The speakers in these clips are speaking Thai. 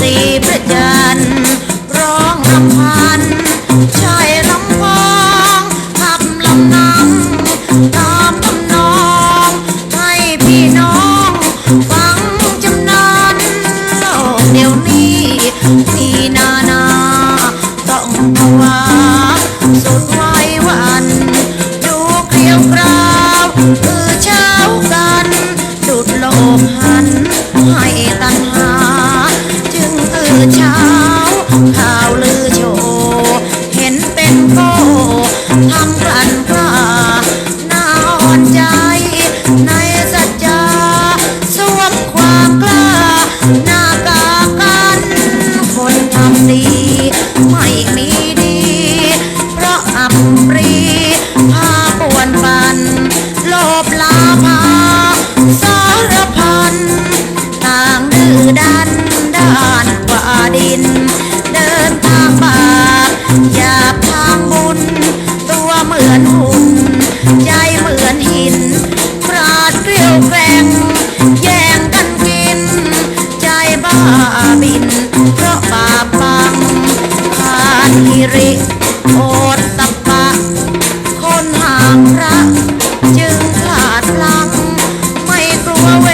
สีประจันร์ร้องรำพันชาย ดเกลียวแกร่งแย่งกันกิน ใจบ้าบิน เพราะบาปบังขาดกิริโอดตะปะ คนห่างพระจึงพลาดพลังไม่กลัวเว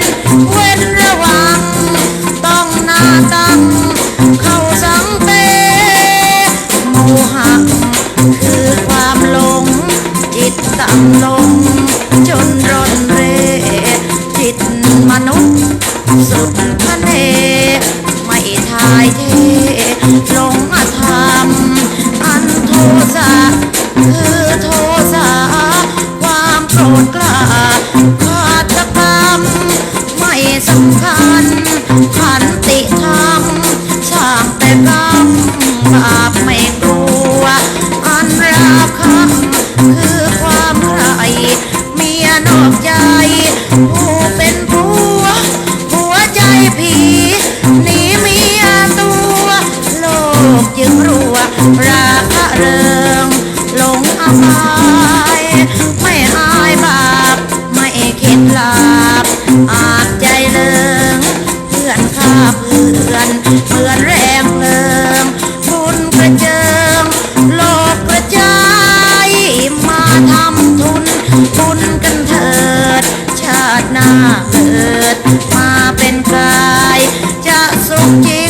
รเว้นระวัง ต้องหน้าตั้งเข้าสังเตโมหะคือความหลง จิตต่ำลงจนร่ แต่กรรมบาปไม่กลัว อันราคะคือความใครเมียนอกใจ ผู้เป็นผัว หัวใจผีหนีเมียตัว โลกจึงรัว ราคะเริงหลงอบายไม่อายบาปไม่คิดลาบอา okay.